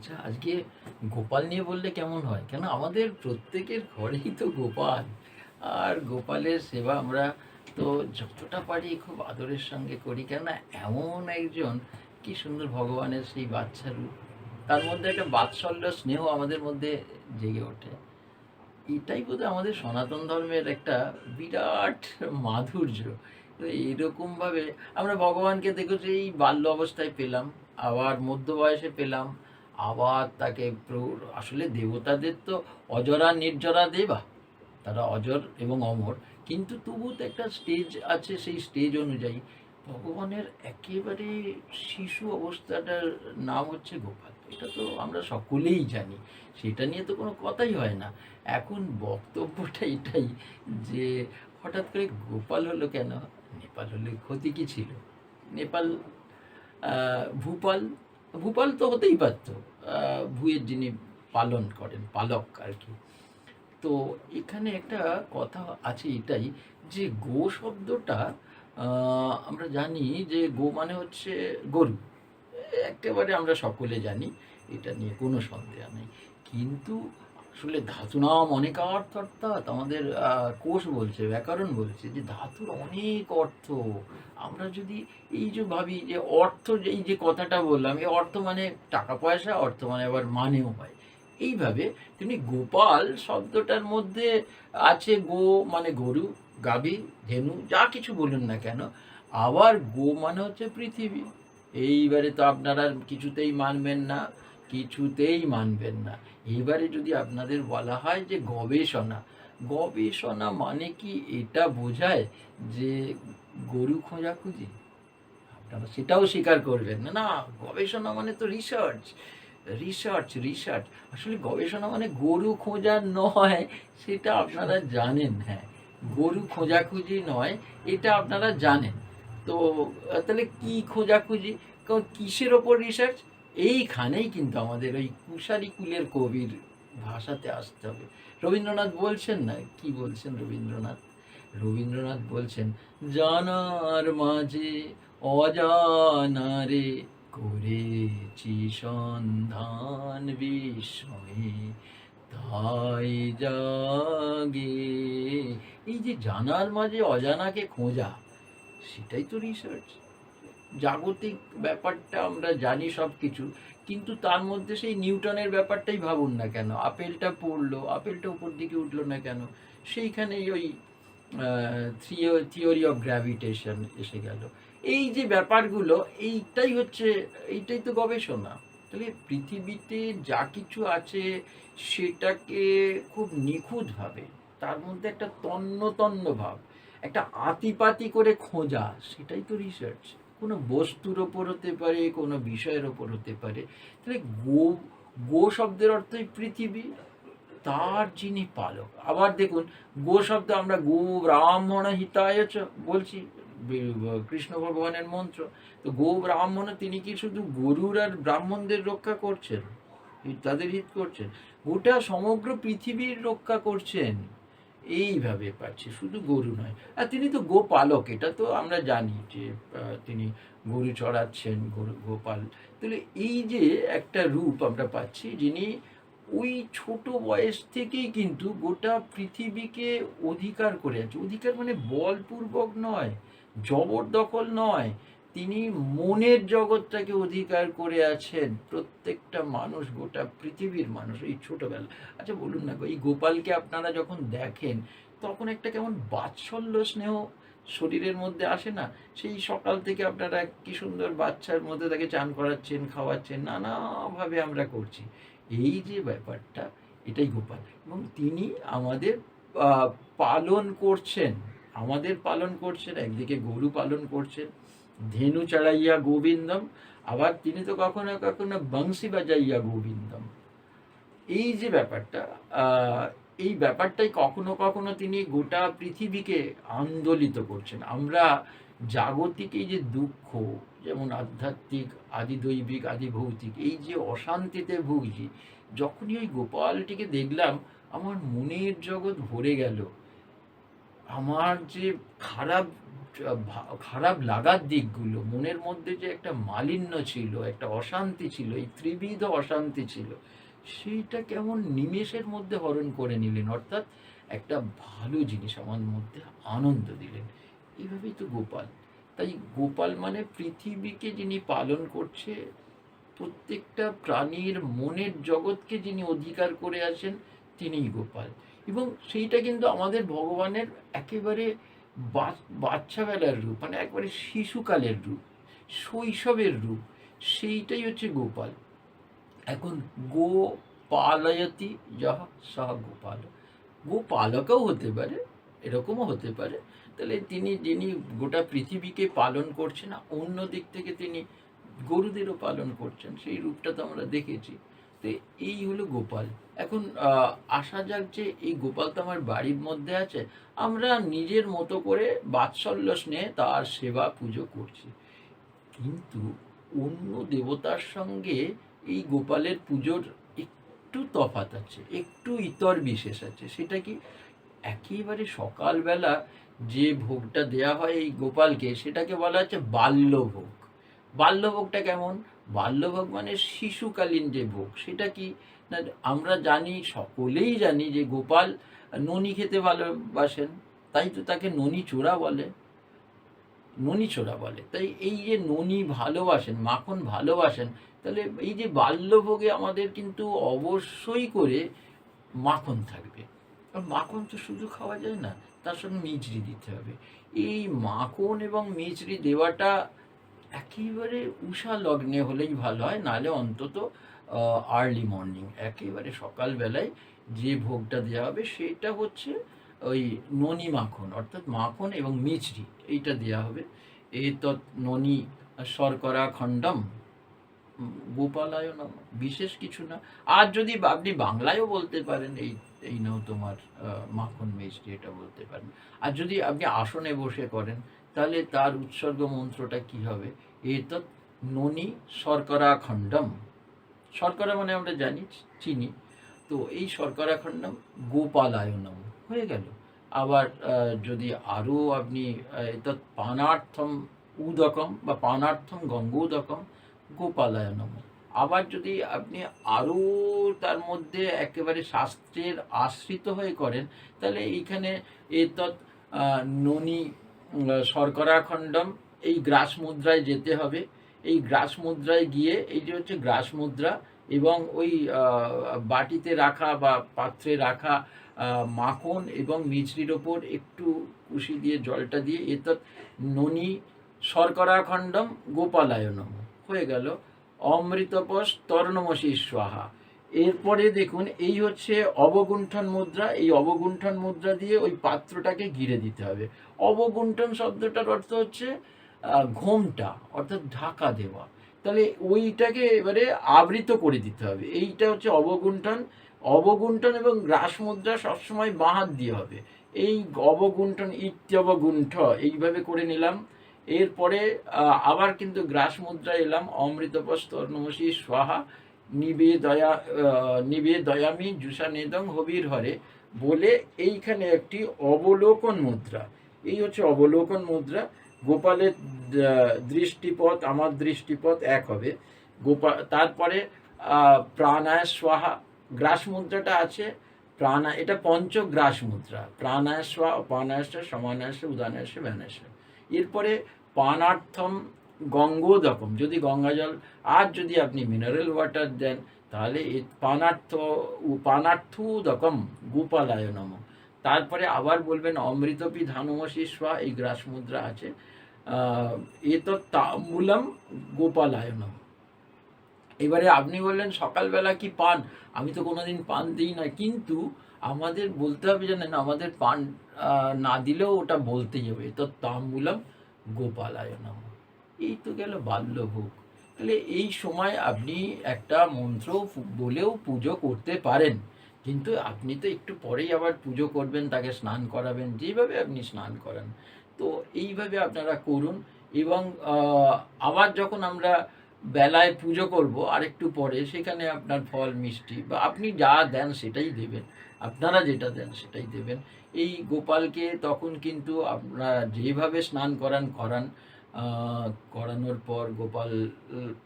আচ্ছা আজকে গোপাল নিয়ে বললে কেমন হয়? কেন আমাদের প্রত্যেকের ঘরেই তো গোপাল। আর গোপালের সেবা আমরা তো যতটা পারি খুব আদরের সঙ্গে করি। কেননা এমন একজন, কি সুন্দর ভগবানের সেই বাচ্চা রূপ। তার মধ্যে একটা বাৎসল্য স্নেহ আমাদের মধ্যে জেগে ওঠে। এটাই বোধহয় আমাদের সনাতন ধর্মের একটা বিরাট মাধুর্য। তো এইরকমভাবে আমরা ভগবানকে দেখেছি, এই বাল্য অবস্থায় পেলাম, আবার মধ্য বয়সে পেলাম আবার তাকে আসলে দেবতাদের তো অজরা নির্জরা দেবা। তারা অজর এবং অমর। কিন্তু তবু তো একটা স্টেজ আছে সেই স্টেজ অনুযায়ী। ভগবানের একেবারে শিশু অবস্থাটার নাম হচ্ছে গোপাল। এটা তো আমরা সকলেই জানি। সেটা নিয়ে তো কোনো কথাই হয় না। এখন বক্তব্যটা এটাই যে হঠাৎ করে গোপাল হলো কেন? নেপাল হলে ক্ষতি কি ছিল? নেপাল ভূপাল ভূপাল তো হতেই পারত ভূয়ের যিনি পালন করেন, পালক আর কি। তো এখানে একটা কথা আছে এটাই যে গো শব্দটা আমরা জানি যে গো মানে হচ্ছে গরু। একেবারে আমরা সকলে জানি, এটা নিয়ে কোনো সন্দেহ নেই। কিন্তু আসলে ধাতু নাম অনেক অর্থ, অর্থাৎ আমাদের কোষ বলছে, ব্যাকরণ বলছে যে ধাতুর অনেক অর্থ। আমরা যদি এই যে ভাবি যে অর্থ এই যে কথাটা বললাম, এই অর্থ মানে টাকা পয়সা, অর্থ মানে আবার মানেও হয়। এইভাবে তিনি গোপাল শব্দটার মধ্যে আছে গো মানে গরু, গাভী, ধেনু, যা কিছু বলুন না কেন, আবার গো মানে হচ্ছে পৃথিবী। এইবারে তো আপনারা কিছুতেই মানবেন না। কিছুতেই মানবেন না। এবারে যদি আপনাদের বলা হয় যে গবেষণা গবেষণা মানে কি এটা বোঝায় যে গরু খোঁজাখুঁজি? আপনারা সেটাও স্বীকার করবেন না না, গবেষণা মানে তো রিসার্চ রিসার্চ রিসার্চ আসলে গবেষণা মানে গরু খোঁজা নয়, সেটা আপনারা জানেন হ্যাঁ। গরু খোঁজাখুঁজি নয়, এটা আপনারা জানেন। তো, তাহলে কি খোঁজাখুঁজি? কারণ কিসের ওপর রিসার্চ এইখানেই কিন্তু আমাদের ওই কুশারি কুলের কবির ভাষাতে আসতে হবে। রবীন্দ্রনাথ বলছেন না? কি বলছেন রবীন্দ্রনাথ? রবীন্দ্রনাথ বলছেন, জানার মাঝে অজানারে করেছি সন্ধান বিস্ময়ে, তাই জাগে। এই যে জানার মাঝে অজানাকে খোঁজা, সেটাই তো রিসার্চ জাগতিক ব্যাপারটা আমরা জানি সব কিছু কিন্তু তার মধ্যে সেই নিউটনের ব্যাপারটাই ভাবুন না কেন? আপেলটা পড়ল, আপেলটা উপর দিকে উঠল না কেন? সেইখানেই ওই থিওরি অফ গ্র্যাভিটেশন এসে গেল। এই যে ব্যাপারগুলো, এইটাই হচ্ছে, এইটাই তো গবেষণা। তাহলে পৃথিবীতে যা কিছু আছে সেটাকে খুব নিখুঁতভাবে তার মধ্যে একটা তন্ন তন্ন ভাব, একটা আতিপাতি করে খোঁজা, সেটাই তো রিসার্চ কোনো বস্তুর ওপর হতে পারে, কোনো বিষয়ের ওপর হতে পারে, তাহলে গো গো শব্দের অর্থই পৃথিবী, তার যিনি পালক। আবার দেখুন, গো শব্দ আমরা গো ব্রাহ্মণ হিতায় বলছি কৃষ্ণ ভগবানের মন্ত্র। তো গো ব্রাহ্মণ তিনি কি শুধু গরুর আর ব্রাহ্মণদের রক্ষা করছেন? তাদের হিত করছেন। গোটা সমগ্র পৃথিবীর রক্ষা করছেন। এইভাবে পাচ্ছে শুধু গরু নয়। আর তিনি তো গোপালক, এটা তো আমরা জানি যে তিনি গরু চড়াচ্ছেন, গরু, গোপাল। তাহলে এই যে একটা রূপ আমরা পাচ্ছি, যিনি ওই ছোট বয়স থেকেই কিন্তু গোটা পৃথিবীকে অধিকার করে আছে। অধিকার মানে বলপূর্বক নয়, জবরদখল নয় তিনি মনের জগৎটাকে অধিকার করে আছেন। প্রত্যেকটা মানুষ, গোটা পৃথিবীর মানুষ, এই ছোটবেলা। আচ্ছা বলুন না এই গোপালকে আপনারা যখন দেখেন, তখন একটা কেমন বাৎসল্য স্নেহ শরীরের মধ্যে আসে না? সেই সকাল থেকে আপনারা কি সুন্দর বাচ্চার মধ্যে তাকে চান করাচ্ছেন, খাওয়াচ্ছেন, নানাভাবে আমরা করছি। এই যে ব্যাপারটা, এটাই গোপাল। এবং তিনি আমাদের পালন করছেন। আমাদের পালন করছেন, একদিকে গরু পালন করছেন ধেনু চড়াইয়া গোবিন্দম আবার তিনি তো কখনো কখনো বংশী বাজাইয়া গোবিন্দম এই যে ব্যাপারটা এই ব্যাপারটাই কখনো কখনো তিনি গোটা পৃথিবীকে আন্দোলিত করছেন। আমরা জাগতিক এই যে দুঃখ, যেমন আধ্যাত্মিক আদি দৈবিক আদি ভৌতিক এই যে অশান্তিতে ভুগছি, যখনই ওই গোপালটিকে দেখলাম, আমার মনের জগৎ ভরে গেল। আমার যে খারাপ খারাপ লাগার দিকগুলো, মনের মধ্যে যে একটা মালিন্য ছিল, একটা অশান্তি ছিল, এই ত্রিবিধ অশান্তি ছিল, সেইটা কেমন নিমেষের মধ্যে হরণ করে নিলেন, অর্থাৎ একটা ভালো জিনিস আমার মধ্যে আনন্দ দিলেন। এইভাবেই তো গোপাল। তাই গোপাল মানে পৃথিবীকে যিনি পালন করছে, প্রত্যেকটা প্রাণীর মনের জগৎকে যিনি অধিকার করে আছেন, তিনিই গোপাল। এবং সেইটা কিন্তু আমাদের ভগবানের একেবারে বাচ্চাবেলার রূপ মানে একবারে শিশুকালের রূপ, শৈশবের রূপ, সেইটাই হচ্ছে গোপাল। এখন গো পালয়তি যাহা সাহা গোপাল। গোপালকও হতে পারে, এরকমও হতে পারে। তাহলে তিনি, যিনি গোটা পৃথিবীকে পালন করছেন অন্য দিক থেকে তিনি গরুদেরও পালন করছেন, সেই রূপটা তো আমরা দেখেছি। তো এই হলো গোপাল। এখন আসা যাক যে এই গোপাল তো আমার বাড়ির মধ্যে আছে, আমরা নিজের মতো করে বাৎসল্য স্নেহে তার সেবা পুজো করছি। কিন্তু অন্য দেবতার সঙ্গে এই গোপালের পুজোর একটু তফাৎ আছে, একটু ইতর বিশেষ আছে। সেটা কি একেবারে সকালবেলা যে ভোগটা দেয়া হয় এই গোপালকে, সেটাকে বলা হচ্ছে বাল্যভোগ। বাল্যভোগটা কেমন? বাল্যভোগ মানে শিশুকালীন যে ভোগ, সেটা কি? না, আমরা জানি, সকলেই জানি যে গোপাল ননি খেতে ভালোবাসেন, তাই তো তাকে ননি চোরা বলে। ননি চোরা বলে। তাই এই যে ননি ভালোবাসেন, মাখন ভালোবাসেন, তাহলে এই যে বাল্যভোগে আমাদের কিন্তু অবশ্যই করে মাখন থাকবে। মাখন তো শুধু খাওয়া যায় না, তার সঙ্গে মিচড়ি দিতে হবে। এই মাখন এবং মিচড়ি দেওয়াটা একেবারে উষা লগ্নে হলেই ভালো হয়, নাহলে অন্তত আর্লি মর্নিং একেবারে সকালবেলায় যে ভোগটা দেওয়া হবে সেটা হচ্ছে ওই ননি মাখন, অর্থাৎ মাখন এবং মিচড়ি এইটা দেওয়া হবে। এই তৎ ননি শর্করা খণ্ডম গোপালায় নাম বিশেষ কিছু না। আর যদি আপনি বাংলায়ও বলতে পারেন, এই এই নাও তোমার মাখন মিষ্টি এটা বলতে পারেন। আর যদি আপনি আসনে বসে করেন তাহলে তার উৎসর্গ মন্ত্রটা কি হবে? এতৎ ননি শর্করা খণ্ডম শর্করা মানে আমরা জানি, চিনি। তো এই শর্করাখণ্ডম গোপালায়নম। হয়ে গেল। আবার যদি আরও আপনি এতৎ পানার্থম উদকম বা পানার্থম গঙ্গোদকম, গোপালায়নম। আবার যদি আপনি আরও তার মধ্যে একেবারে শাস্ত্রের আশ্রিত হয়ে করেন, তাহলে এইখানে এতৎ ননি শর্করা খণ্ডম এই গ্রাস মুদ্রায় যেতে হবে। এই গ্রাস মুদ্রায় গিয়ে, এই যে হচ্ছে গ্রাস মুদ্রা এবং ওই বাটিতে রাখা বা পাত্রে রাখা মাখন এবং মিছরির ওপর একটু কুশি দিয়ে, জলটা দিয়ে, এতৎ ননি শর্করা খণ্ডম গোপালায়নম। হয়ে গেল। অমৃতপস তর্ণমসী স্বাহা। এরপরে দেখুন, এই হচ্ছে অবগুণ্ঠন মুদ্রা। এই অবগুণ্ঠন মুদ্রা দিয়ে ওই পাত্রটাকে ঘিরে দিতে হবে। অবগুণ্ঠন শব্দটার অর্থ হচ্ছে ঘোমটা, অর্থাৎ ঢাকা দেওয়া। তাহলে ওইটাকে এবারে আবৃত করে দিতে হবে। এইটা হচ্ছে অবগুণ্ঠন। অবগুণ্ঠন এবং গ্রাস মুদ্রা সবসময় বাঁ হাত দিয়ে হবে। এই অবগুণ্ঠন, ইত্যবগুণ্ঠ, এইভাবে করে নিলাম। এরপরে আবার কিন্তু গ্রাস মুদ্রা এলাম। অমৃতপস্তর্ণমসী স্বাহা নিবে দয়া আহ, নিবে দয়ামি জুসা নেদং হবির হরে বলে এইখানে একটি অবলোকন মুদ্রা। এই হচ্ছে অবলোকন মুদ্রা। গোপালের দৃষ্টিপথ আমার দৃষ্টিপথ এক হবে। গোপাল তারপরে প্রাণায় স্বাহা গ্রাস মুদ্রাটা আছে। প্রাণা এটা পঞ্চগ্রাস মুদ্রা। প্রাণায় স্বা পানায়স সমানায়স উদানায়স ব্যানায়স এরপরে পানার্থম গঙ্গোদকম যদি গঙ্গা জল, আর যদি আপনি মিনারেল ওয়াটার দেন, তাহলে পানার্থ, উ- পানার্থুদকম গোপালায় নম। তারপরে আবার বলবেন, অমৃতপি ধানুমসী স্বা, এই গ্রাস মুদ্রা আছে। এ তো তাম্বুলম গোপালায় নম। এবারে আপনি বললেন, সকালবেলা কি পান? আমি তো কোনোদিন পান দিই না। কিন্তু আমাদের বলতে হবে জানেন, আমাদের পান না দিলেও ওটা বলতেই হবে। তো তাম্বুলম গোপালায় নম। এই তো গেল বাল্যভোগ। তাহলে এই সময় আপনি একটা মন্ত্র বলেও পুজো করতে পারেন। কিন্তু আপনি তো একটু পরেই আবার পুজো করবেন, তাকে স্নান করাবেন, যেভাবে আপনি স্নান করান। তো এইভাবে আপনারা করুন এবং আবার যখন আমরা বেলায় পুজো করব আর একটু পরে, সেখানে আপনার ফল, মিষ্টি বা আপনি যা দেন সেটাই দেবেন। আপনারা যেটা দেন সেটাই দেবেন। এই গোপালকে তখন কিন্তু আপনারা যেভাবে স্নান করান করান করানোর পর গোপাল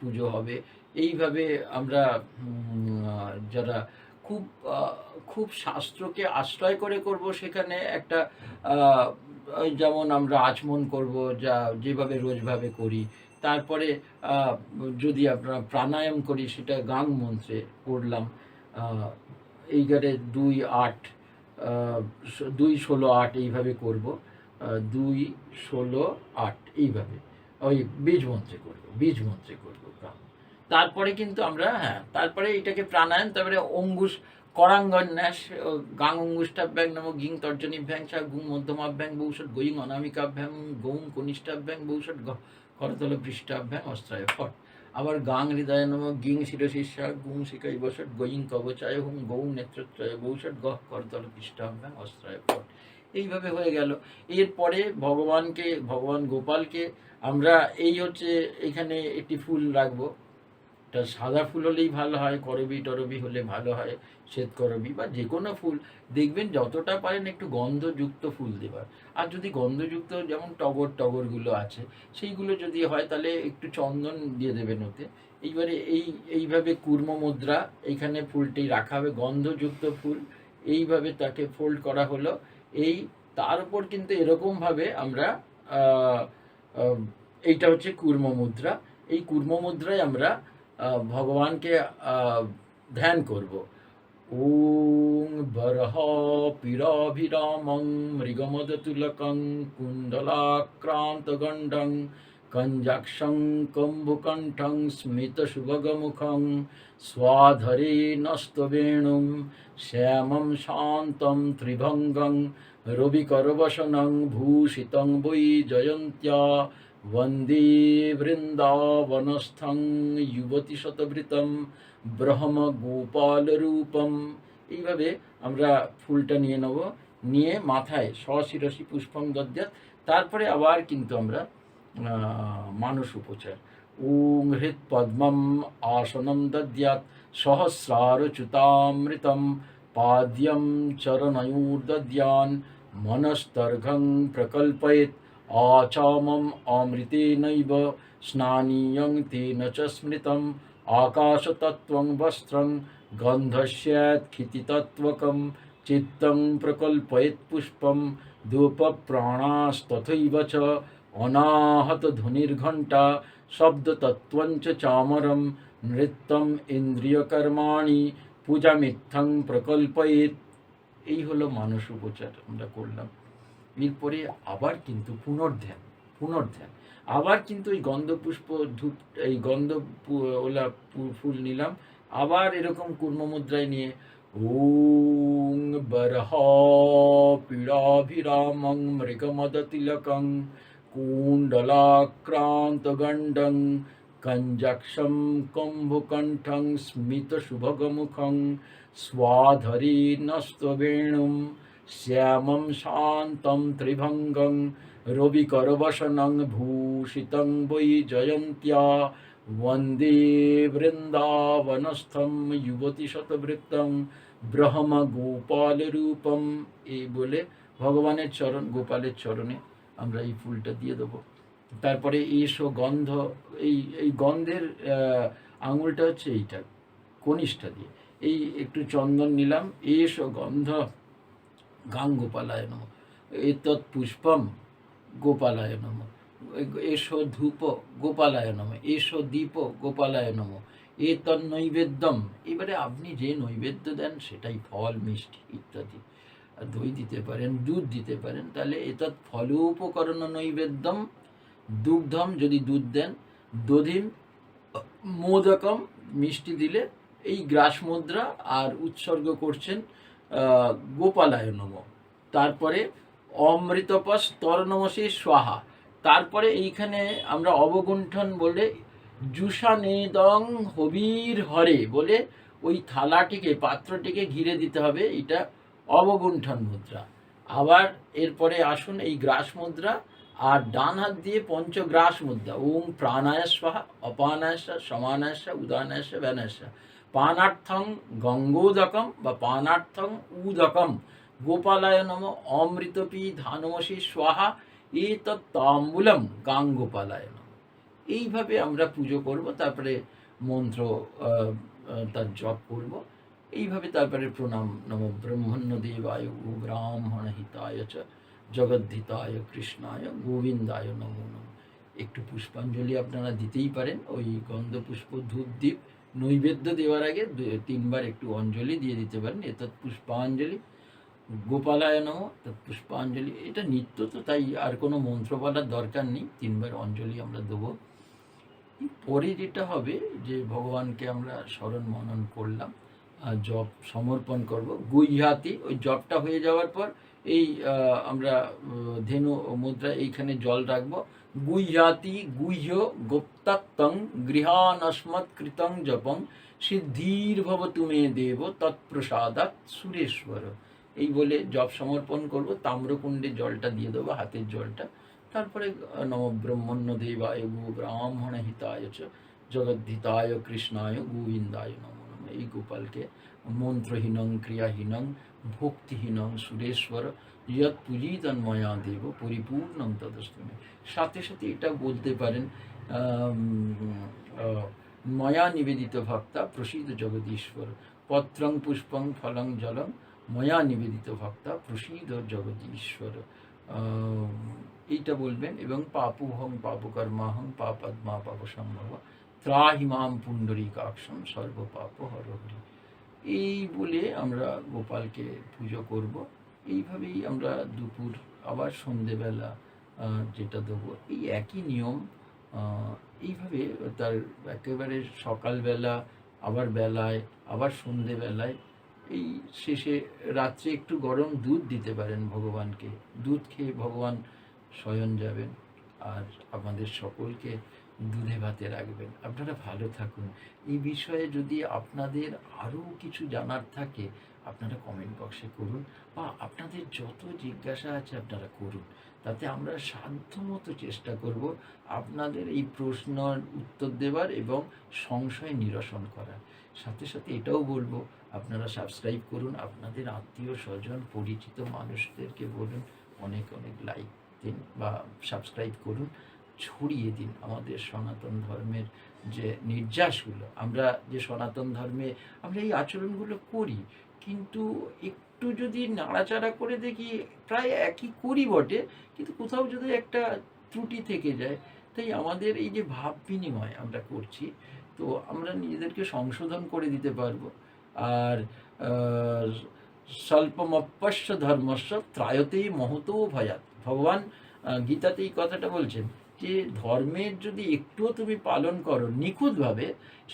পুজো হবে। এইভাবে আমরা যারা খুব খুব শাস্ত্রকে আশ্রয় করে করব সেখানে একটা যেমন আমরা আচমন করব, যা, যেভাবে রোজভাবে করি। তারপরে যদি আমরা প্রাণায়াম করি, সেটা গাং মন্ত্রে করলাম। এইবারে দুই আট দুই ষোলো আট এইভাবে করব। দুই, ষোলো, আট, এইভাবে। ওই বীজ মন্ত্রে করব, বীজ মন্ত্রে করব তারপরে কিন্তু আমরা হ্যাঁ তারপরে এটাকে প্রাণায়াম, তারপরে অঙ্গুশ, করাঙ্গন ন্যাস গাং অঙ্গুষ্টাভ্যাং নম, গিং তর্জনীভ্যাং চা, গুং মধ্যমাভ্যাং বৌষট গৈং অনামিকাভ্যাং গৌং কনিষ্ঠাভ্যাং বৌষট করতল পৃষ্ঠাভ্যাং অস্ত্রায় ফট। আবার গাং হৃদয় নম, গিং শিরশিষ্যা, গুং শিকাই বসট গৈং কবচায় হুম, গৌং নেত্রত্রয় বৌষট গহ করতল পৃষ্ঠাভ্যাং অস্ত্রায় ফট। এইভাবে হয়ে গেল। এরপরে ভগবানকে, ভগবান গোপালকে আমরা এই হচ্ছে এখানে একটি ফুল রাখব। এটা সাদা ফুল হলেই ভালো হয়, করবি টরবি হলে ভালো হয়, শ্বেত করবি বা যে কোনো ফুল। দেখবেন যতটা পারেন একটু গন্ধযুক্ত ফুল দেবার। আর যদি গন্ধযুক্ত যেমন টগর টগরগুলো আছে, সেইগুলো যদি হয় তাহলে একটু চন্দন দিয়ে দেবেন ওতে। এইবারে এই, এইভাবে কুর্ম মুদ্রা এইখানে ফুলটি রাখা হবে, গন্ধযুক্ত ফুল। এইভাবে তাকে ফোল্ড করা হলো। এই তার উপর কিন্তু এরকমভাবে আমরা এইটা হচ্ছে কুর্ম মুদ্রা। এই কুর্ম মুদ্রায় আমরা ভগবানকে ধ্যান করব। ওং বরহ পিরাভিরামং মৃগমদতুলকং কুণ্ডলাক্রান্তগণ্ডং কঞ্জাক্ষং কম্ভুকণ্ঠং স্মিতশুভগমুখং স্বাধরে নস্তবেণুং শ্যামং শান্तं ত্রিভঙ্গং রবিকরবসনং ভূষিতং বৈ জয়ন্ত্য়া বন্দে বৃন্দাবনস্থং যুবতী শতবৃতম ব্রহ্ম গোপাল রূপম এইভাবে আমরা ফুলটা নিয়ে নেব। নিয়ে মাথায় সশিরসি পুষ্পং দদ্যাত তারপরে আবার কিন্তু আমরা আহ, মানস উপচার ওং হৃৎ পদ্মম আসনম দদ্যাত সহস্রারচ্যুতামৃতম পাদ্যম চরণয়োর্দদ্যান মনস্তর্ঘং প্রকল্পয়েত आचामम् अमृतेनैव स्नानीयं तेन च स्मृतम् आकाशतत्त्वं वस्त्रं गन्धस्यात्खितितत्त्वकं चित्तं प्रकल्पयेत् पुष्पं धूपप्राणास्तथैव च অনাহত ধ্বনির ঘণ্টা শব্দতত্ত্বঞ্চ চামরম, নৃত্যম ইন্দ্রিয়কর্মাণি পূজা মিথ্যাং প্রকল্পয়েত এই হলো মানস উপচার আমরা করলাম। এরপরে আবার কিন্তু পুনর্ধ্যান পুনর্ধ্যান। আবার কিন্তু এই গন্ধপুষ্প ধূপ, এই গন্ধ ওলা ফুল নিলাম। আবার এরকম কুর্মমুদ্রায় নিয়ে, ওং বরহ পীড়াভিরামং মৃগমদতিলকং কঞ্জক্ষম কম্ভুকণ্ঠং স্মিতশুভগমুখং স্বাধরে নস্তবেণুম শ্যামং শান্तं ত্রিভঙ্গং রবিকরবসনং ভূষিतं বৈ জয়ন্ত্য়া বন্দে বৃন্দাবনস্থম যুবতী শতবৃত্তং ব্রহ্ম গোপাল রূপম এই বলে ভগবানের চরণ গোপালের চরণে আমরা এই ফুলটা দিয়ে দেবো। তারপরে এসো গন্ধ, এই এই গন্ধের আঙুলটা হচ্ছে এইটা, কনিষ্ঠা দিয়ে। এই একটু চন্দন নিলাম, এসো গন্ধ গাং গোপালায় নম এতৎ পুষ্পম, গোপালায় নম। এসো ধূপ, গোপালায় নম। এসো দীপ, গোপালায় নম। এতৎ নৈবেদ্যম, এবারে আপনি যে নৈবেদ্য দেন সেটাই ফল, মিষ্টি, ইত্যাদি। দই দিতে পারেন, দুধ দিতে পারেন, তাহলে এতৎ ফলোপকরণ নৈবেদ্যম, দুগ্ধম যদি দুধ দেন, দধিম, মোদকম, মিষ্টি দিলে এই গ্রাস মুদ্রা আর উৎসর্গ করছেন গোপালায় নম। তারপরে অমৃতপস তরনমসী স্বাহা। তারপরে এইখানে আমরা অবগুণ্ঠন বলে জুষানেদং হবির হরে বলে ওই থালাটিকে, পাত্রটিকে ঘিরে দিতে হবে। এটা অবগুণ্ঠন মুদ্রা। আবার এরপরে আসুন এই গ্রাস মুদ্রা আর ডান হাত দিয়ে পঞ্চগ্রাস মুদ্রা। ওম প্রাণায় স্বাহা অপানায় স্বাহা সমানায় স্বাহা উদানায় স্বাহা ব্যানায় স্বাহা পানার্থং গঙ্গোদকম বা পানার্থং উদকম। গোপালায় নম অমৃতপি ধানমসি স্বাহা এ তাম্বুলম গাঙ্গোপালায় নম। এইভাবে আমরা পুজো করব, তারপরে মন্ত্র তার জপ করব। এইভাবে তারপরে প্রণাম, নম ব্রহ্মণ্য দেবায় ব্রাহ্মণ হিতায় চ, জগদ্ধিতায়, কৃষ্ণায়, গোবিন্দায়, নমো নম। একটু পুষ্পাঞ্জলি আপনারা দিতেই পারেন। ওই গন্ধ পুষ্প ধূপ দ্বীপ নৈবেদ্য দেওয়ার আগে তিনবার একটু অঞ্জলি দিয়ে দিতে পারেন। এতৎ পুষ্পাঞ্জলি। গোপালায় নম, তৎ পুষ্পাঞ্জলি। এটা নিত্য তো, তাই আর কোনো মন্ত্র বলার দরকার নেই। তিনবার অঞ্জলি আমরা দেবো। পরে যেটা হবে যে ভগবানকে আমরা স্মরণ মনন করলাম। জপ সমর্পণ করব। গুইহাতি ওই জবটা হয়ে যাওয়ার পর এই আমরা ধেনু মুদ্রা এইখানে জল রাখব। গুইহাতি গুহ্য গুপ্তাত্তং গৃহানস্মৎ কৃতং জপং সিদ্ধির ভব তুমে দেব তৎপ্রসাদাত সুরেশ্বর। এই বলে জপ সমর্পণ করব তাম্রকুণ্ডে জলটা দিয়ে দেবো হাতের জলটা। তারপরে আহ, নম ব্রহ্মণ্য দেবায় গু ব্রাহ্মণ হিতায় চ জগদ্ধিতায় কৃষ্ণায় গোবিন্দায় নম। এই গোপালকে, মন্ত্রহীনং, ক্রিয়াহীনং, ভক্তিহীনং, সুরেশ্বর, যৎ পূজিতন্ময়া দেব, পরিপূর্ণং তদস্তুমে। সাথে সাথে এটা বলতে পারেন ময়া নিবেদিত ভক্তা প্রসিদ্ধ জগদীশ্বর। পত্রং, পুষ্পং, ফলং, জলং, ময়া নিবেদিত ভক্তা প্রসিদ্ধ জগদীশ্বর। এইটা বলবেন এবং পাপুহং পাপকর্মাহং পাপাত্মা পাপ সম্ভব ত্রাহিমাম পুণ্ডরীকাক্ষম সর্বপাপ হরহরি এই বলে আমরা গোপালকে পুজো করব। এইভাবেই আমরা দুপুর, আবার সন্ধেবেলা যেটা দেবো। এই একই নিয়ম এইভাবে তার একেবারে সকালবেলা, আবার বেলায়, আবার সন্ধেবেলায়, এই শেষে রাত্রে একটু গরম দুধ দিতে পারেন ভগবানকে। দুধ খেয়ে ভগবান শয়ন যাবেন। আর আমাদের সকলকে দুধে ভাতে রাখবেন। আপনারা ভালো থাকুন। এই বিষয়ে যদি আপনাদের আরও কিছু জানার থাকে, আপনারা কমেন্ট বক্সে করুন বা আপনাদের যত জিজ্ঞাসা আছে আপনারা করুন। তাতে আমরা সাধ্যমতো চেষ্টা করব আপনাদের এই প্রশ্নের উত্তর দেওয়ার এবং সংশয় নিরসন করার। সাথে সাথে এটাও বলব, আপনারা সাবস্ক্রাইব করুন, আপনাদের আত্মীয় স্বজন, পরিচিত মানুষদেরকে বলুন, অনেক অনেক লাইক দিন বা সাবস্ক্রাইব করুন। ছড়িয়ে দিন আমাদের সনাতন ধর্মের যে নির্যাসগুলো। আমরা যে সনাতন ধর্মে আমরা এই আচরণগুলো করি, কিন্তু একটু যদি নাড়াচাড়া করে দেখি, প্রায় একই করি বটে, কিন্তু কোথাও যদি একটা ত্রুটি থেকে যায়, তাই আমাদের এই যে ভাব বিনিময় আমরা করছি, তো আমরা নিজেদেরকে সংশোধন করে দিতে পারব। আর স্বল্পমপ্যস্য ধর্মস্য ত্রায়তেই মহতো ভয়াত ভগবান গীতাতে এই কথাটা বলছেন যে ধর্মের যদি একটুও তুমি পালন করো নিখুঁতভাবে,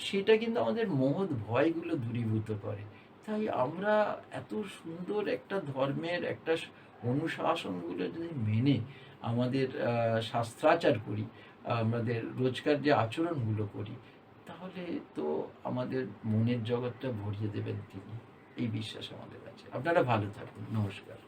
সেটা কিন্তু আমাদের মহৎ ভয়গুলো দূরীভূত করে। তাই আমরা এত সুন্দর একটা ধর্মের একটা অনুশাসনগুলো যদি মেনে আমাদের শাস্ত্রাচার করি, আমাদের রোজকার যে আচরণগুলো করি, তাহলে তো আমাদের মনের জগৎটা ভরিয়ে দেবেন তিনি। এই বিশ্বাস আমাদের আছে। আপনারা ভালো থাকুন। নমস্কার।